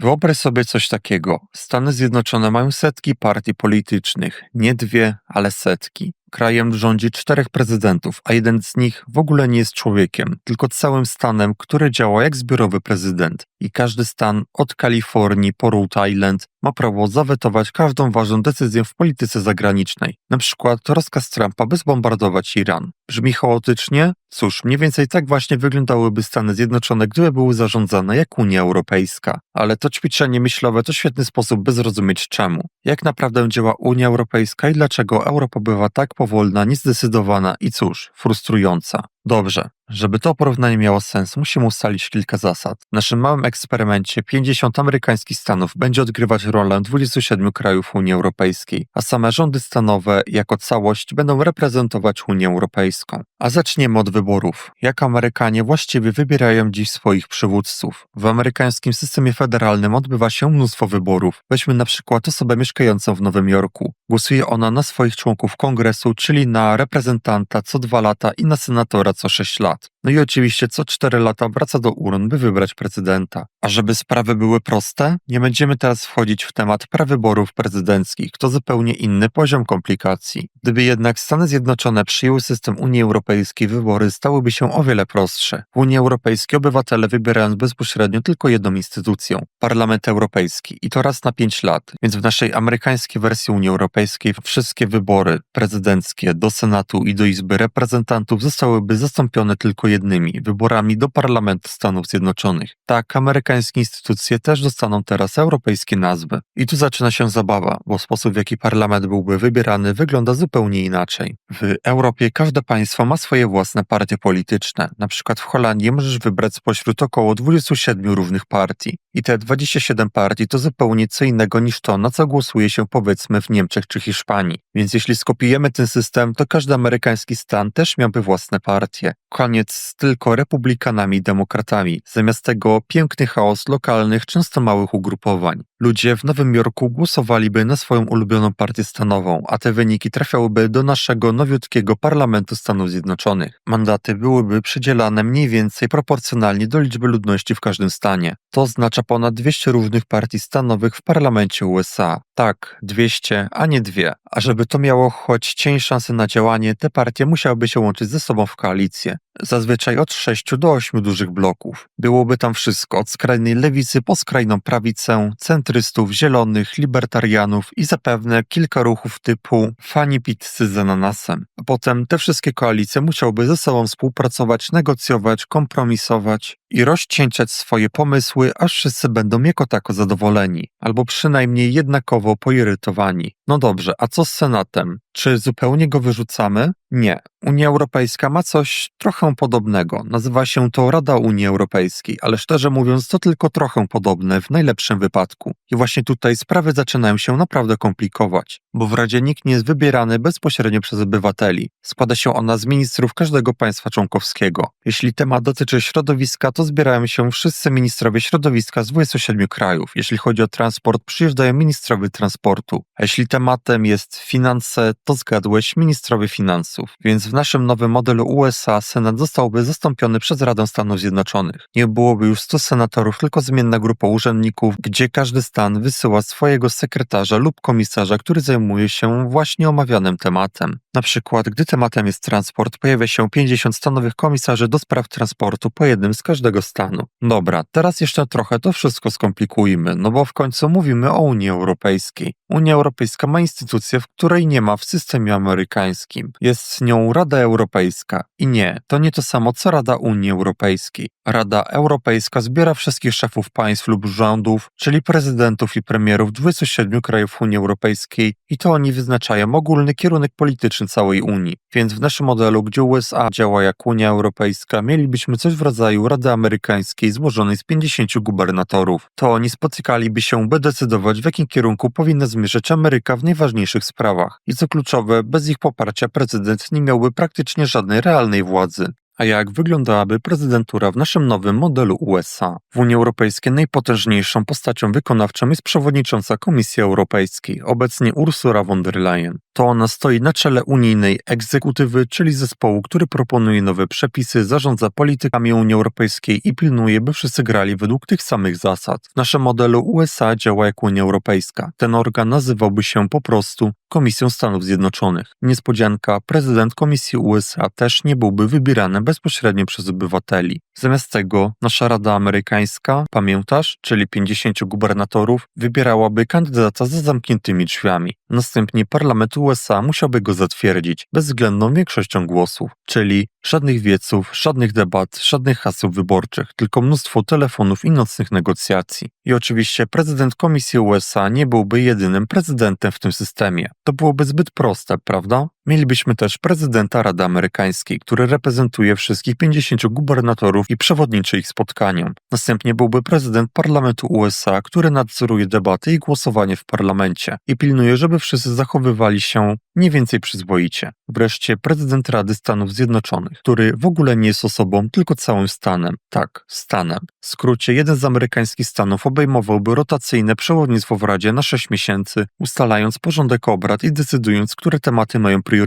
Wyobraź sobie coś takiego. Stany Zjednoczone mają setki partii politycznych. Nie dwie, ale setki. Krajem rządzi czterech prezydentów, a jeden z nich w ogóle nie jest człowiekiem, tylko całym stanem, który działa jak zbiorowy prezydent. I każdy stan, od Kalifornii po Rhode Island, ma prawo zawetować każdą ważną decyzję w polityce zagranicznej. Na przykład rozkaz Trumpa, by zbombardować Iran. Brzmi chaotycznie? Cóż, mniej więcej tak właśnie wyglądałyby Stany Zjednoczone, gdyby były zarządzane jak Unia Europejska. Ale to ćwiczenie myślowe to świetny sposób, by zrozumieć czemu. Jak naprawdę działa Unia Europejska i dlaczego Europa bywa tak powolna, niezdecydowana i cóż, frustrująca. Dobrze, żeby to porównanie miało sens, musimy ustalić kilka zasad. W naszym małym eksperymencie 50 amerykańskich stanów będzie odgrywać rolę 27 krajów Unii Europejskiej, a same rządy stanowe jako całość będą reprezentować Unię Europejską. A zaczniemy od wyborów. Jak Amerykanie właściwie wybierają dziś swoich przywódców? W amerykańskim systemie federalnym odbywa się mnóstwo wyborów. Weźmy na przykład osobę mieszkającą w Nowym Jorku. Głosuje ona na swoich członków kongresu, czyli na reprezentanta co dwa lata i na senatora co sześć lat. No i oczywiście co cztery lata wraca do urn, by wybrać prezydenta. A żeby sprawy były proste, nie będziemy teraz wchodzić w temat prawyborów prezydenckich, to zupełnie inny poziom komplikacji. Gdyby jednak Stany Zjednoczone przyjęły system Unii Europejskiej, wybory stałyby się o wiele prostsze. W Unii Europejskiej obywatele wybierają bezpośrednio tylko jedną instytucję Parlament Europejski i to raz na pięć lat, więc w naszej amerykańskiej wersji Unii Europejskiej wszystkie wybory prezydenckie do Senatu i do Izby Reprezentantów zostałyby zastąpione tylko jednymi wyborami do Parlamentu Stanów Zjednoczonych. Tak, amerykańskie instytucje też dostaną teraz europejskie nazwy. I tu zaczyna się zabawa, bo sposób w jaki parlament byłby wybierany wygląda zupełnie inaczej. W Europie każde państwo ma swoje własne partie polityczne. Na przykład w Holandii możesz wybrać spośród około 27 różnych partii. I te 27 partii to zupełnie co innego niż to, na co głosuje się powiedzmy w Niemczech czy Hiszpanii. Więc jeśli skopiujemy ten system, to każdy amerykański stan też miałby własne partie. Koniec z tylko republikanami i demokratami. Zamiast tego piękny chaos lokalnych, często małych ugrupowań. Ludzie w Nowym Jorku głosowaliby na swoją ulubioną partię stanową, a te wyniki trafiałyby do naszego nowiutkiego Parlamentu Stanów Zjednoczonych. Mandaty byłyby przydzielane mniej więcej proporcjonalnie do liczby ludności w każdym stanie. To oznacza ponad 200 różnych partii stanowych w parlamencie USA. Tak, 200, a nie dwie. A żeby to miało choć cień szansy na działanie, te partie musiałyby się łączyć ze sobą w koalicję. Zazwyczaj od 6 do 8 dużych bloków. Byłoby tam wszystko, od skrajnej lewicy po skrajną prawicę, centrystów, zielonych, libertarianów i zapewne kilka ruchów typu fani pizzy z ananasem. A potem te wszystkie koalicje musiałyby ze sobą współpracować, negocjować, kompromisować i rozcieńczać swoje pomysły, aż wszyscy będą jako tako zadowoleni, albo przynajmniej jednakowo poirytowani. No dobrze, a co z Senatem? Czy zupełnie go wyrzucamy? Nie. Unia Europejska ma coś trochę podobnego. Nazywa się to Rada Unii Europejskiej, ale szczerze mówiąc, to tylko trochę podobne w najlepszym wypadku. I właśnie tutaj sprawy zaczynają się naprawdę komplikować, bo w Radzie nikt nie jest wybierany bezpośrednio przez obywateli. Składa się ona z ministrów każdego państwa członkowskiego. Jeśli temat dotyczy środowiska, to zbierają się wszyscy ministrowie środowiska z 27 krajów. Jeśli chodzi o transport, przyjeżdżają ministrowie transportu. A jeśli tematem jest finanse, to zgadłeś ministrowie finansów. Więc w naszym nowym modelu USA Senat zostałby zastąpiony przez Radę Stanów Zjednoczonych. Nie byłoby już 100 senatorów, tylko zmienna grupa urzędników, gdzie każdy stan wysyła swojego sekretarza lub komisarza, który zajmuje się właśnie omawianym tematem. Na przykład, gdy tematem jest transport, pojawia się 50 stanowych komisarzy do spraw transportu po jednym z każdego stanu. Dobra, teraz jeszcze trochę to wszystko skomplikujmy, no bo w końcu mówimy o Unii Europejskiej. Unia Europejska ma instytucję, w której nie ma w systemie amerykańskim. Jest z nią Rada Europejska. I nie, to nie to samo co Rada Unii Europejskiej. Rada Europejska zbiera wszystkich szefów państw lub rządów, czyli prezydentów i premierów 27 krajów Unii Europejskiej i to oni wyznaczają ogólny kierunek polityczny całej Unii. Więc w naszym modelu, gdzie USA działa jak Unia Europejska, mielibyśmy coś w rodzaju Rady Amerykańskiej złożonej z 50 gubernatorów. To oni spotykaliby się, by decydować w jakim kierunku powinna zmierzać Ameryka w najważniejszych sprawach. I co kluczowe, bez ich poparcia prezydent nie miałby praktycznie żadnej realnej władzy. A jak wyglądałaby prezydentura w naszym nowym modelu USA? W Unii Europejskiej najpotężniejszą postacią wykonawczą jest przewodnicząca Komisji Europejskiej, obecnie Ursula von der Leyen. To ona stoi na czele unijnej egzekutywy, czyli zespołu, który proponuje nowe przepisy, zarządza politykami Unii Europejskiej i pilnuje, by wszyscy grali według tych samych zasad. W naszym modelu USA działa jak Unia Europejska. Ten organ nazywałby się po prostu Komisją Stanów Zjednoczonych. Niespodzianka, prezydent Komisji USA też nie byłby wybierany bezpośrednio przez obywateli. Zamiast tego nasza Rada Amerykańska, pamiętasz, czyli 50 gubernatorów, wybierałaby kandydata za zamkniętymi drzwiami. Następnie parlament USA musiałby go zatwierdzić bezwzględną większością głosów, czyli żadnych wieców, żadnych debat, żadnych haseł wyborczych, tylko mnóstwo telefonów i nocnych negocjacji. I oczywiście prezydent Komisji USA nie byłby jedynym prezydentem w tym systemie. To byłoby zbyt proste, prawda? Mielibyśmy też prezydenta Rady Amerykańskiej, który reprezentuje wszystkich 50 gubernatorów i przewodniczy ich spotkaniom. Następnie byłby prezydent parlamentu USA, który nadzoruje debaty i głosowanie w parlamencie i pilnuje, żeby wszyscy zachowywali się mniej więcej przyzwoicie. Wreszcie prezydent Rady Stanów Zjednoczonych, który w ogóle nie jest osobą, tylko całym stanem. Tak, stanem. W skrócie, jeden z amerykańskich stanów obejmowałby rotacyjne przewodnictwo w Radzie na 6 miesięcy, ustalając porządek obrad i decydując, które tematy mają priorytet,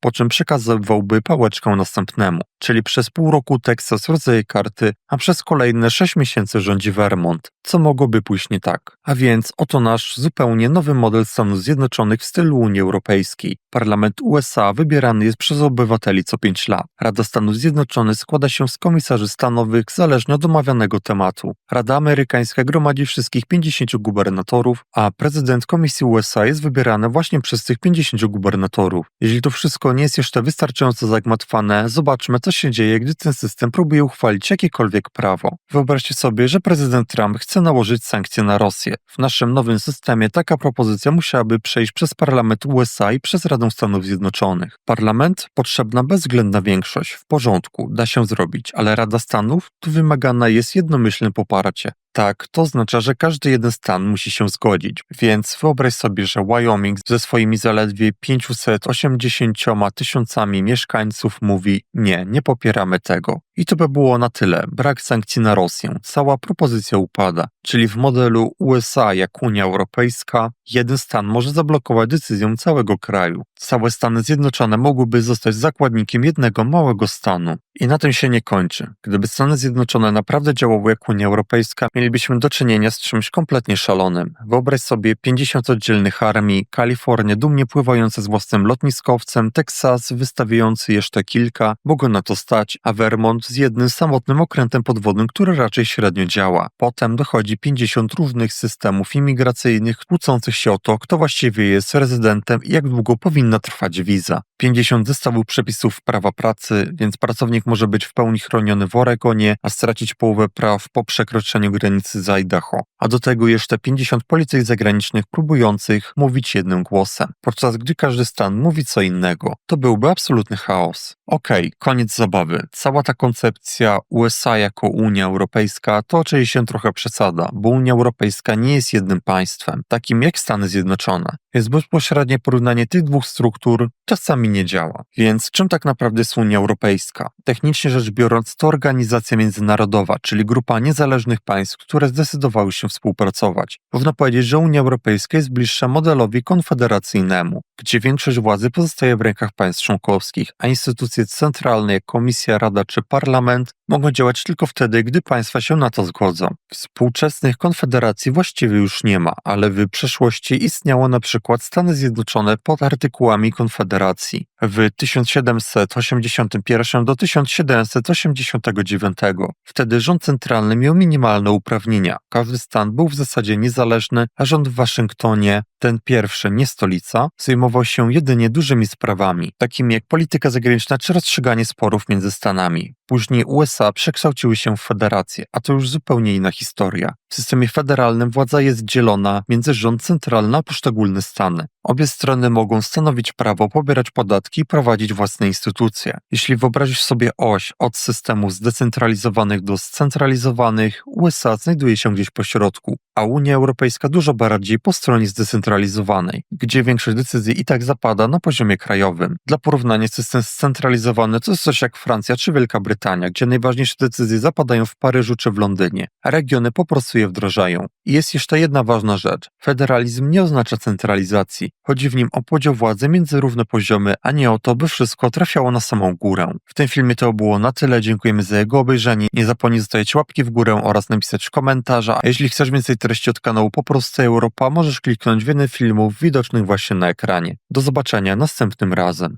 po czym przekazywałby pałeczkę następnemu. Czyli przez pół roku Teksas rodzaje karty, a przez kolejne 6 miesięcy rządzi Vermont. Co mogłoby pójść nie tak? A więc oto nasz zupełnie nowy model Stanów Zjednoczonych w stylu Unii Europejskiej. Parlament USA wybierany jest przez obywateli co 5 lat. Rada Stanów Zjednoczonych składa się z komisarzy stanowych zależnie od omawianego tematu. Rada Amerykańska gromadzi wszystkich 50 gubernatorów, a prezydent Komisji USA jest wybierany właśnie przez tych 50 gubernatorów. Jeśli to wszystko nie jest jeszcze wystarczająco zagmatwane, zobaczmy co się dzieje, gdy ten system próbuje uchwalić jakiekolwiek prawo. Wyobraźcie sobie, że prezydent Trump chce nałożyć sankcje na Rosję. W naszym nowym systemie taka propozycja musiałaby przejść przez parlament USA i przez Radę Stanów Zjednoczonych. Parlament potrzebna bezwzględna większość. W porządku, da się zrobić, ale Rada Stanów tu wymagana jest jednomyślne poparcie. Tak, to oznacza, że każdy jeden stan musi się zgodzić. Więc wyobraź sobie, że Wyoming ze swoimi zaledwie 580 tysiącami mieszkańców mówi: Nie, nie popieramy tego. I to by było na tyle. Brak sankcji na Rosję. Cała propozycja upada. Czyli w modelu USA jak Unia Europejska, jeden stan może zablokować decyzję całego kraju. Całe Stany Zjednoczone mogłyby zostać zakładnikiem jednego małego stanu. I na tym się nie kończy. Gdyby Stany Zjednoczone naprawdę działały jak Unia Europejska, mielibyśmy do czynienia z czymś kompletnie szalonym. Wyobraź sobie 50 oddzielnych armii, Kalifornię dumnie pływające z własnym lotniskowcem, Teksas wystawiający jeszcze kilka, bo go na to stać, a Vermont z jednym samotnym okrętem podwodnym, który raczej średnio działa. Potem dochodzi 50 różnych systemów imigracyjnych kłócących się o to, kto właściwie jest rezydentem i jak długo powinna trwać wiza. 50 zestawów przepisów prawa pracy, więc pracownik może być w pełni chroniony w Oregonie, a stracić połowę praw po przekroczeniu granicy z Idaho. A do tego jeszcze 50 policji zagranicznych próbujących mówić jednym głosem, podczas gdy każdy stan mówi co innego. To byłby absolutny chaos. Okej, okay, koniec zabawy. Cała ta koncepcja USA jako Unia Europejska to oczywiście trochę przesada, bo Unia Europejska nie jest jednym państwem, takim jak Stany Zjednoczone. Jest bezpośrednie porównanie tych dwóch struktur czasami nie działa. Więc czym tak naprawdę jest Unia Europejska? Technicznie rzecz biorąc, to organizacja międzynarodowa, czyli grupa niezależnych państw, które zdecydowały się współpracować. Można powiedzieć, że Unia Europejska jest bliższa modelowi konfederacyjnemu, gdzie większość władzy pozostaje w rękach państw członkowskich, a instytucje centralne jak Komisja, Rada czy Parlament mogą działać tylko wtedy, gdy państwa się na to zgodzą. Współczesnych konfederacji właściwie już nie ma, ale w przeszłości istniało na przykład Stany Zjednoczone pod artykułami Konfederacji. W 1781 do 1789 wtedy rząd centralny miał minimalne uprawnienia. Każdy stan był w zasadzie niezależny, a rząd w Waszyngtonie, ten pierwszy, nie stolica, zajmował się jedynie dużymi sprawami, takimi jak polityka zagraniczna czy rozstrzyganie sporów między stanami. Później USA przekształciły się w federację, a to już zupełnie inna historia. W systemie federalnym władza jest dzielona między rząd centralny a poszczególne stany. Obie strony mogą stanowić prawo, pobierać podatki i prowadzić własne instytucje. Jeśli wyobrazisz sobie oś od systemów zdecentralizowanych do scentralizowanych, USA znajduje się gdzieś po środku, a Unia Europejska dużo bardziej po stronie zdecentralizowanej, gdzie większość decyzji i tak zapada na poziomie krajowym. Dla porównania system scentralizowany to jest coś jak Francja czy Wielka Brytania, gdzie najważniejsze decyzje zapadają w Paryżu czy w Londynie, regiony po prostu je wdrażają. I jest jeszcze jedna ważna rzecz. Federalizm nie oznacza centralizacji. Chodzi w nim o podział władzy między równe poziomy, a nie o to, by wszystko trafiało na samą górę. W tym filmie to było na tyle. Dziękujemy za jego obejrzenie. Nie zapomnij zostawić łapki w górę oraz napisać komentarza. A jeśli chcesz więcej treści od kanału Po prostu Europa, możesz kliknąć w jeden filmów widocznych właśnie na ekranie. Do zobaczenia następnym razem.